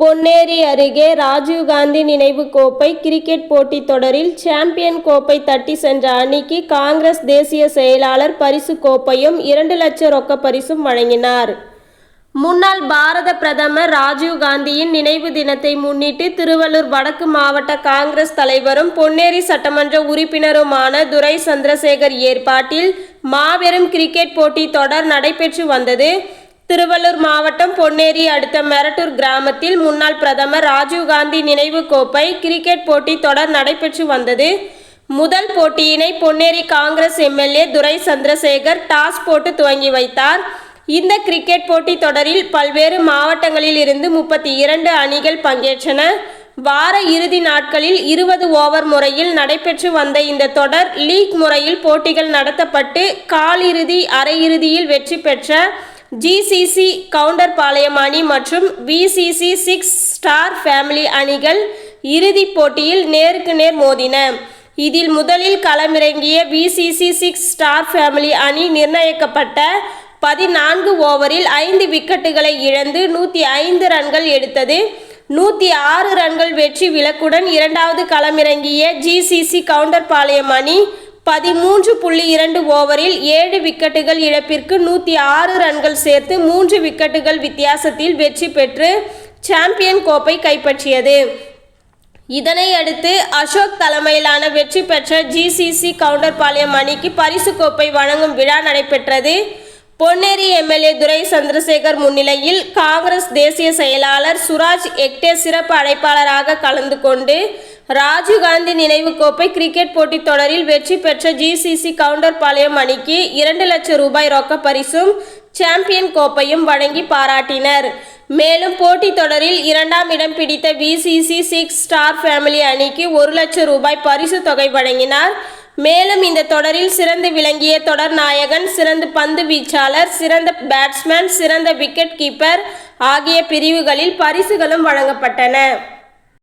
பொன்னேரி அருகே ராஜீவ்காந்தி நினைவு கோப்பை கிரிக்கெட் போட்டித் தொடரில் சாம்பியன் கோப்பை தட்டி சென்ற அணிக்கு காங்கிரஸ் தேசிய செயலாளர் பரிசு கோப்பையும் இரண்டு லட்சம் ரொக்க பரிசும் வழங்கினார். முன்னாள் பாரத பிரதமர் ராஜீவ்காந்தியின் நினைவு தினத்தை முன்னிட்டு திருவள்ளூர் வடக்கு மாவட்ட காங்கிரஸ் தலைவரும் பொன்னேரி சட்டமன்ற உறுப்பினருமான துரை சந்திரசேகர் ஏற்பாட்டில் மாபெரும் கிரிக்கெட் போட்டி தொடர் நடைபெற்று வந்தது. திருவள்ளூர் மாவட்டம் பொன்னேரி அடுத்த மெரட்டூர் கிராமத்தில் முன்னாள் பிரதமர் ராஜீவ்காந்தி நினைவு கோப்பை கிரிக்கெட் போட்டி தொடர் நடைபெற்று வந்தது. முதல் போட்டியினை Ponneri Congress MLA Durai Chandrasekhar toss போட்டு துவங்கி வைத்தார். இந்த கிரிக்கெட் போட்டி தொடரில் பல்வேறு மாவட்டங்களில் இருந்து முப்பத்தி இரண்டு அணிகள் பங்கேற்றன. வார இறுதி நாட்களில் இருபது ஓவர் முறையில் நடைபெற்று வந்த இந்த தொடர் லீக் முறையில் போட்டிகள் நடத்தப்பட்டு காலிறுதி அரையிறுதியில் வெற்றி பெற்ற ஜிசிசி கவுண்டர்பாளையம் அணி மற்றும் விசிசி சிக்ஸ் ஸ்டார் ஃபேமிலி அணிகள் இறுதிப் போட்டியில் நேருக்கு நேர் மோதின. இதில் முதலில் களமிறங்கிய விசிசி சிக்ஸ் ஸ்டார் ஃபேமிலி அணி நிர்ணயிக்கப்பட்ட பதினான்கு ஓவரில் ஐந்து விக்கெட்டுகளை இழந்து நூற்றி ஐந்து ரன்கள் எடுத்தது. நூற்றி ஆறு ரன்கள் வெற்றி விலக்குடன் இரண்டாவது களமிறங்கிய ஜிசிசி கவுண்டர்பாளையம் அணி பதிமூன்று புள்ளி இரண்டு ஓவரில் ஏழு விக்கெட்டுகள் இழப்பிற்கு நூற்றி ஆறு ரன்கள் சேர்த்து மூன்று விக்கெட்டுகள் வித்தியாசத்தில் வெற்றி பெற்று சாம்பியன் கோப்பை கைப்பற்றியது. இதனை அடுத்து அசோக் தலைமையிலான வெற்றி பெற்ற ஜிசிசி கவுண்டர்பாளையம் அணிக்கு பரிசு கோப்பை வழங்கும் விழா நடைபெற்றது. பொன்னேரி எம்எல்ஏ துரை சந்திரசேகர் முன்னிலையில் காங்கிரஸ் தேசிய செயலாளர் சுராஜ் எக்டே சிறப்பு அழைப்பாளராக கலந்து கொண்டு ராஜீவ்காந்தி நினைவு கோப்பை கிரிக்கெட் போட்டித் தொடரில் வெற்றி பெற்ற ஜிசிசி கவுண்டர்பாளையம் அணிக்கு இரண்டு லட்சம் ரூபாய் ரொக்க பரிசும் சாம்பியன் கோப்பையும் வழங்கி பாராட்டினர். மேலும் போட்டித் தொடரில் இரண்டாம் இடம் பிடித்த விசிசி சிக்ஸ் ஸ்டார் ஃபேமிலி அணிக்கு ஒரு லட்சம் ரூபாய் பரிசு தொகை வழங்கினார். மேலும் இந்த தொடரில் சிறந்து விளங்கிய தொடர் நாயகன் சிறந்த பந்து வீச்சாளர் சிறந்த பேட்ஸ்மேன் சிறந்த விக்கெட் கீப்பர் ஆகிய பிரிவுகளில் பரிசுகளும் வழங்கப்பட்டன.